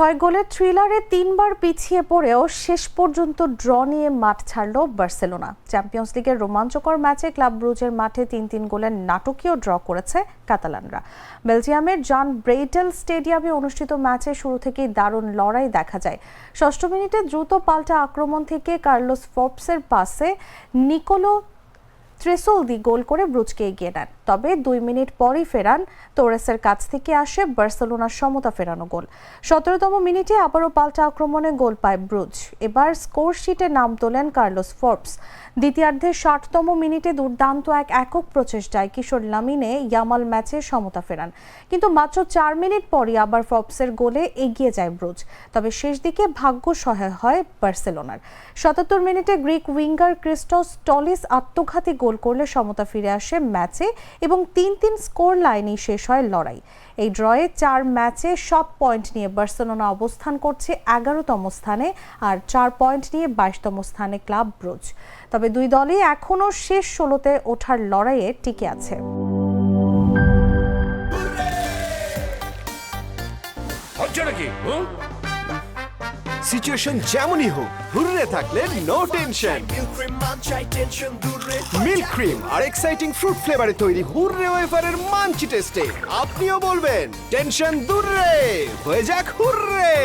ছয় গোলের থ্রিলারে তিনবার পিছিয়ে পড়েও শেষ পর্যন্ত ড্র নিয়ে মাঠ ছাড়ল বার্সেলোনা। চ্যাম্পিয়ন্স লিগের রোমাঞ্চকর ম্যাচে ক্লাব ব্রুজের মাঠে তিন তিন গোলের নাটকীয় ড্র করেছে কাতালানরা। বেলজিয়ামের জন ব্রেইটেল স্টেডিয়ামে অনুষ্ঠিত ম্যাচে শুরু থেকেই দারুণ লড়াই দেখা যায়। ষষ্ঠ মিনিটে দ্রুত পাল্টা আক্রমণ থেকে কার্লোস ফর্বসের পাসে নিকোলো ত্রেসোলদি গোল করে ব্রুজকে এগিয়ে নেন। তবে দুই মিনিট পরই ফেরান তোরেসের কাছ থেকে আসে বার্সেলোনার সমতা ফেরানো গোল। সতেরোতম মিনিটে আবারও পাল্টা আক্রমণে গোল পায় ব্রুজ। এবার স্কোর শিটে নাম তোলেন কার্লোস ফোর্বস। দ্বিতীয়ার্ধের ষাটতম মিনিটে দুর্দান্ত এক একক প্রচেষ্টায় কিশোর লামিনে ইয়ামাল ম্যাচে সমতা ফেরান। কিন্তু মাত্র চার মিনিট পরই আবার ফর্বসের গোলে এগিয়ে যায় ব্রুজ। তবে শেষ দিকে ভাগ্য সহায় হয় বার্সেলোনার। সাতাত্তর মিনিটে গ্রিক উইঙ্গার ক্রিস্টস টলিস আত্মঘাতী গোল করলে সমতা ফিরে আসে ম্যাচে এবং তিন তিন স্কোর লাইনেই শেষ হয় লড়াই। এই ড্রয়ে চার ম্যাচে সব পয়েন্ট নিয়ে বার্সেলোনা অবস্থান করছে এগারোতম স্থানে আর চার পয়েন্ট নিয়ে বাইশতম স্থানে ক্লাব ব্রুজ। তবে দুই দলই এখনও শেষ ষোলোতে ওঠার লড়াইয়ে টিকে আছে। হচ্ছে নাকি? সিচুয়েশন যেমনই হোক ঘুরে থাকলে নো টেনশন মিল্ক ক্রিম আর এক্সাইটিং ফ্রুট ফ্লেভারে তৈরি হুররে ওয়েফারের মাঞ্চি টেস্টে আপনিও বলবেন টেনশন দূরে, হয়ে যাক হুররে